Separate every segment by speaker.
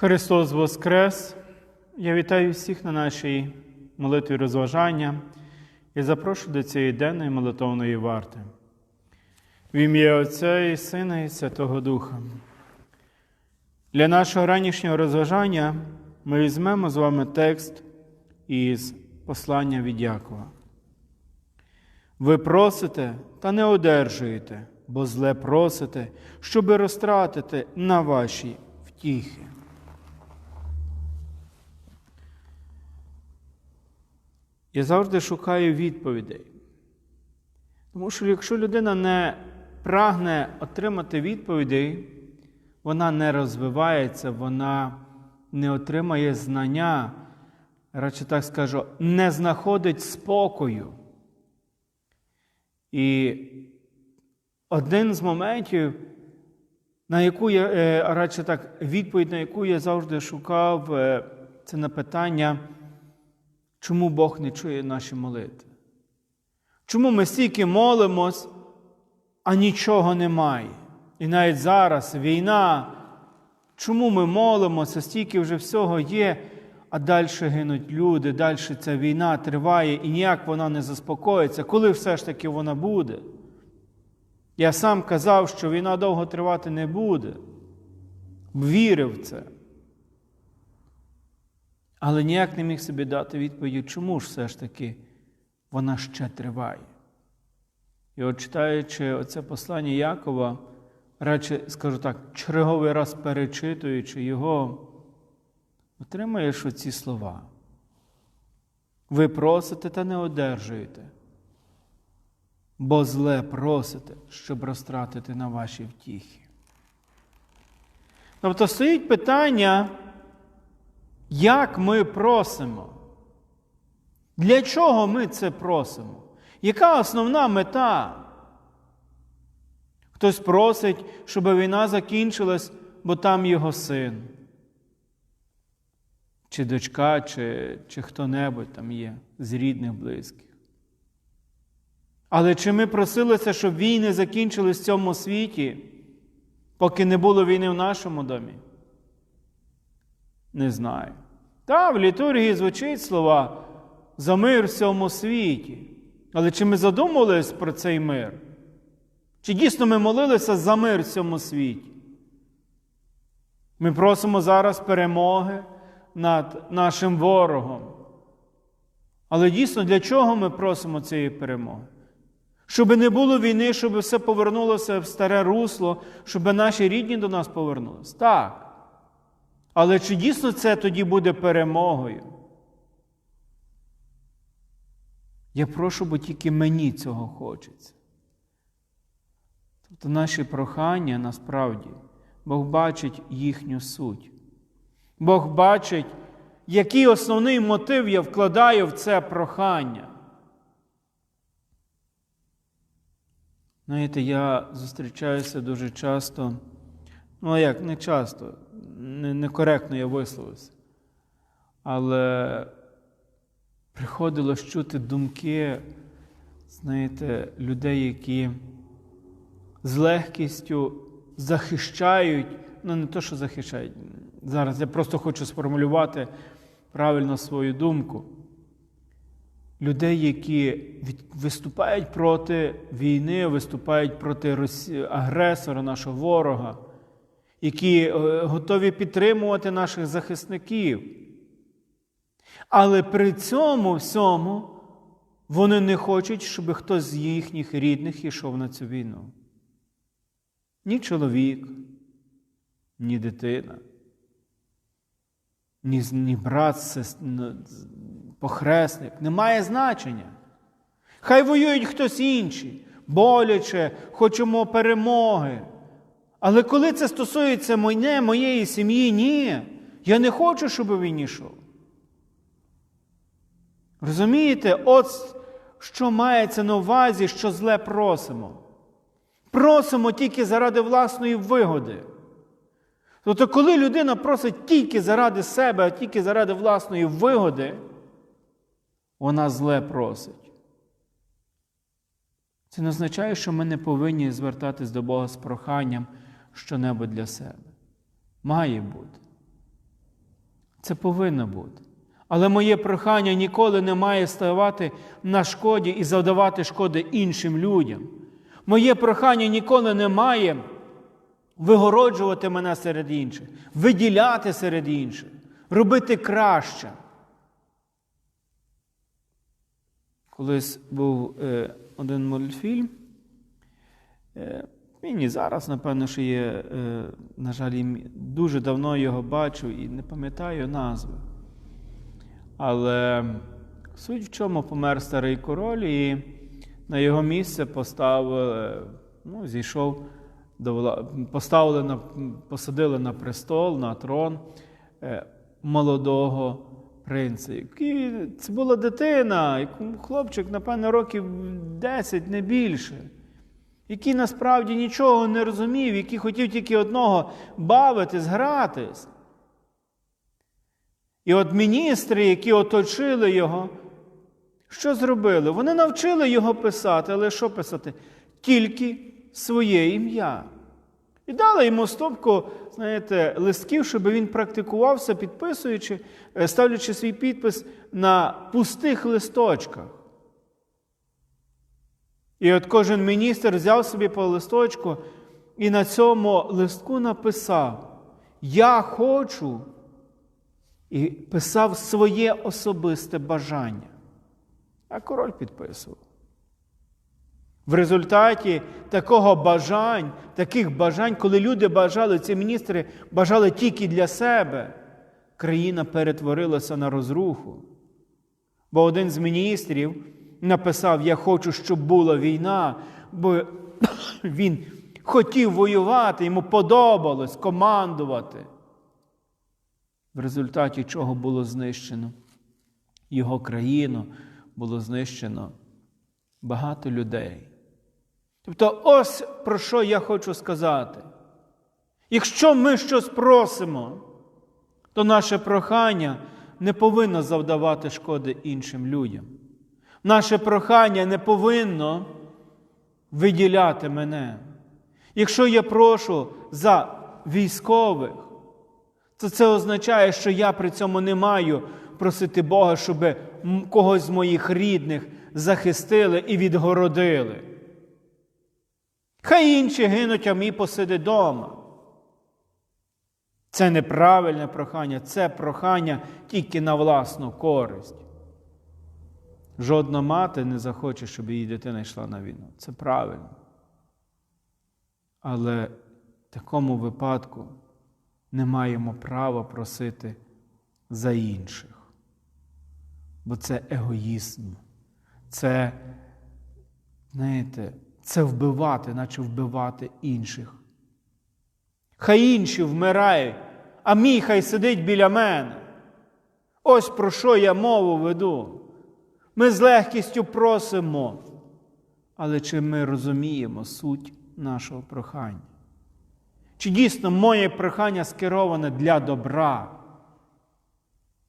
Speaker 1: Христос Воскрес! Я вітаю всіх на нашій молитві розважання і запрошую до цієї денної молитовної варти. В ім'я Отця і Сина і Святого Духа. Для нашого ранішнього розважання ми візьмемо з вами текст із послання від Якова. Ви просите та не одержуєте, бо зле просите, щоби розтратити на ваші втіхи. Я завжди шукаю відповідей. Тому що якщо людина не прагне отримати відповідей, вона не розвивається, вона не отримає знання, радше так скажу, не знаходить спокою. І один з моментів, на яку я, е, радше так, відповідь, на яку я завжди шукав, е, це на питання, чому Бог не чує наші молитви? Чому ми стільки молимось, а нічого немає? І навіть зараз війна, чому ми молимося, стільки вже всього є, а далі гинуть люди, далі ця війна триває і ніяк вона не заспокоїться, коли все ж таки вона буде? Я сам казав, що війна довго тривати не буде. Вірив в це. Але ніяк не міг собі дати відповідь, чому ж все ж таки вона ще триває. І от читаючи оце послання Якова, радше, скажу так, черговий раз перечитуючи його, отримаєш оці слова. Ви просите та не одержуєте, бо зле просите, щоб розтратити на ваші втіхи. Тобто стоїть питання, як ми просимо? Для чого ми це просимо? Яка основна мета? Хтось просить, щоб війна закінчилась, бо там його син, чи дочка, чи, чи хто-небудь там є з рідних близьких. Але чи ми просилися, щоб війни закінчились в цьому світі, поки не було війни в нашому домі? Не знаю. Та, в літургії звучить слова за мир в цьому світі. Але чи ми задумувалися про цей мир? Чи дійсно ми молилися за мир в цьому світі? Ми просимо зараз перемоги над нашим ворогом. Але дійсно, для чого ми просимо цієї перемоги? Щоб не було війни, щоб все повернулося в старе русло, щоб наші рідні до нас повернулися. Так. Але чи дійсно це тоді буде перемогою? Я прошу, бо тільки мені цього хочеться. Тобто наші прохання насправді Бог бачить їхню суть. Бог бачить, який основний мотив я вкладаю в це прохання. Знаєте, я зустрічаюся дуже часто, ну як не часто, некоректно я висловився. Але приходилось чути думки, знаєте, людей, які з легкістю захищають, ну не то, що захищають. Зараз я просто хочу сформулювати правильно свою думку. Людей, які виступають проти війни, виступають проти агресора, нашого ворога, які готові підтримувати наших захисників. Але при цьому всьому вони не хочуть, щоб хтось з їхніх рідних йшов на цю війну. Ні чоловік, ні дитина, ні, ні брат, похресник. Немає значення. Хай воюють хтось інший, боляче, хочемо перемоги. Але коли це стосується мене, моєї сім'ї, ні. Я не хочу, щоб він йшов. Розумієте, от що мається на увазі, що зле просимо. Просимо тільки заради власної вигоди. Тобто, коли людина просить тільки заради себе, а тільки заради власної вигоди, вона зле просить. Це не означає, що ми не повинні звертатись до Бога з проханням що-небудь для себе. Має бути. Це повинно бути. Але моє прохання ніколи не має ставати на шкоді і завдавати шкоди іншим людям. Моє прохання ніколи не має вигороджувати мене серед інших, виділяти серед інших, робити краще. Колись був е, один мультфільм. Е, він і зараз, напевно, що є, е, на жаль, дуже давно його бачу і не пам'ятаю назви. Але суть в чому помер старий король, і на його місце поставили, ну, зійшов до поставили на, посадили на престол, на трон е, молодого принца. Який, це була дитина, хлопчик, напевно, років 10, не більше, який насправді нічого не розумів, який хотів тільки одного бавитись, гратись. І от міністри, які оточили його, що зробили? Вони навчили його писати, але що писати? Тільки своє ім'я. І дали йому стопку, знаєте, листків, щоб він практикувався, підписуючи, е, ставлячи свій підпис на пустих листочках. І от кожен міністр взяв собі по листочку і на цьому листку написав: Я хочу і писав своє особисте бажання. А король підписував. В результаті такого бажань, таких бажань, коли люди бажали, ці міністри бажали тільки для себе, країна перетворилася на розруху. Бо один з міністрів написав: Я хочу, щоб була війна, бо він хотів воювати, йому подобалось командувати в результаті чого було знищено його країну, було знищено багато людей. Тобто, ось про що я хочу сказати. Якщо ми щось просимо, то наше прохання не повинно завдавати шкоди іншим людям. Наше прохання не повинно виділяти мене. Якщо я прошу за військових, то це означає, що я при цьому не маю просити Бога, щоб когось з моїх рідних захистили і відгородили. Хай інші гинуть, а мій посиди дома. Це неправильне прохання, це прохання тільки на власну користь. Жодна мати не захоче, щоб її дитина йшла на війну. Це правильно. Але в такому випадку не маємо права просити за інших. Бо це егоїзм. Це, знаєте, це вбивати, наче вбивати інших. Хай інші вмирають, а мій хай сидить біля мене. Ось про що я мову веду. Ми з легкістю просимо, але чи ми розуміємо суть нашого прохання? Чи дійсно моє прохання скероване для добра?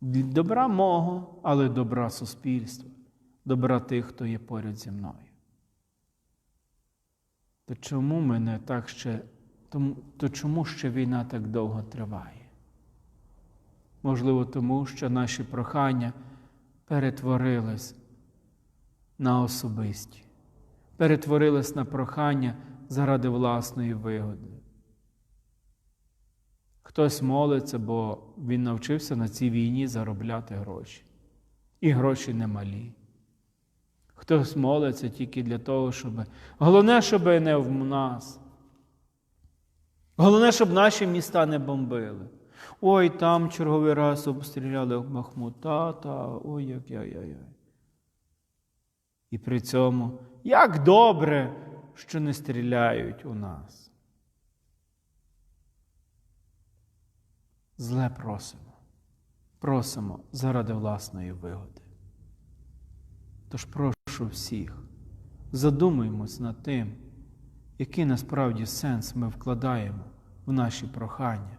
Speaker 1: Добра мого, але добра суспільства, добра тих, хто є поряд зі мною. То чому мене так ще, тому, то чому ще війна так довго триває? Можливо, тому що наші прохання перетворились на особисті, перетворились на прохання заради власної вигоди. Хтось молиться, бо він навчився на цій війні заробляти гроші. І гроші немалі. Хтось молиться тільки для того, щоб. Головне, щоб не в нас. Головне, щоб наші міста не бомбили. Ой, там черговий раз обстріляли Махмуд, та-та, ой, як яй яй яй І при цьому, як добре, що не стріляють у нас. Зле просимо. Просимо заради власної вигоди. Тож прошу всіх, задумаймось над тим, який насправді сенс ми вкладаємо в наші прохання,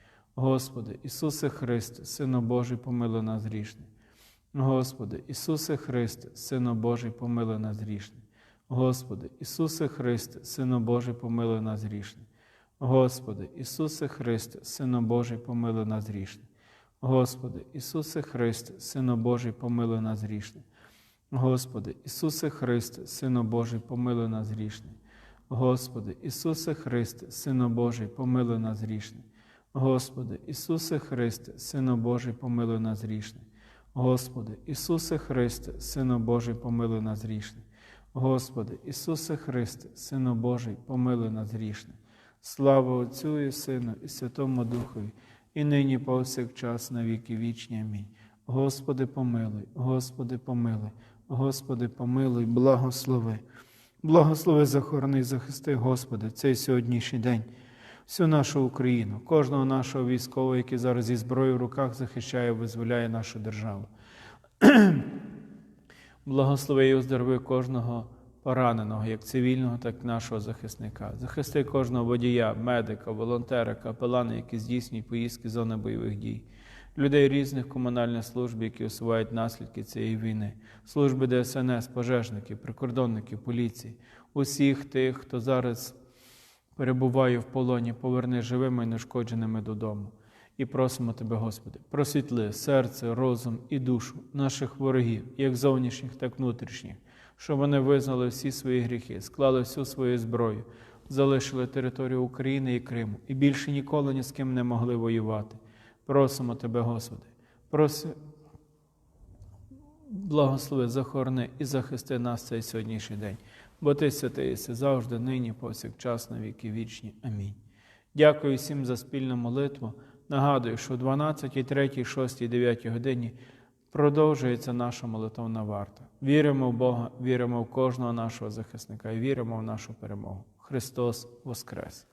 Speaker 1: Господи, Ісусе Христе, Сину Божий, помилуй нас грішних. Господи, Ісусе Христе, Сину Божий, помилуй нас грішних. Господи, Ісусе Христе, Сину Божий, помилуй нас грішних. Господи, Ісусе Христе, Сину Божий, помилуй нас грішних. Господи, Ісусе Христе, Сину Божий, помилуй нас грішних. Господи, Ісусе Христе, Сину Божий, помилуй нас грішних. Господи, Ісусе Христе, Сину Божий, помилуй нас грішних. Господи, Ісусе Христе, Сину Божий, помилуй нас грішних. Господи, Ісусе Христе, Сину Божий, помилуй нас грішних. Господи, Ісусе Христе, Сину Божий, помилуй нас грішних. Слава Отцю і Сину, і Святому Духові, і нині повсякчас на віки вічні. Амінь. Господи, помилуй, Господи, помилуй, Господи, помилуй, благослови. Благослови, захорони, захисти, Господи, цей сьогоднішній день, всю нашу Україну, кожного нашого військового, який зараз зі зброєю в руках захищає, визволяє нашу державу. Благослови і оздорови кожного пораненого, як цивільного, так і нашого захисника. Захисти кожного водія, медика, волонтера, капелана, які здійснюють поїздки з зони бойових дій, людей різних комунальних служб, які усувають наслідки цієї війни, служби ДСНС, пожежників, прикордонників, поліції, усіх тих, хто зараз перебуває в полоні, поверни живими і нешкодженими додому. І просимо Тебе, Господи, просвітли серце, розум і душу наших ворогів, як зовнішніх, так внутрішніх, щоб вони визнали всі свої гріхи, склали всю свою зброю, залишили територію України і Криму і більше ніколи ні з ким не могли воювати. Просимо Тебе, Господи, проси, благослови, захорони і захисти нас цей сьогоднішній день, бо Ти святий завжди, нині, повсякчас, на віки вічні. Амінь. Дякую всім за спільну молитву. Нагадую, що о 12, 3, 6, 9 годині продовжується наша молитовна варта. Віримо в Бога, віримо в кожного нашого захисника і віримо в нашу перемогу. Христос Воскрес!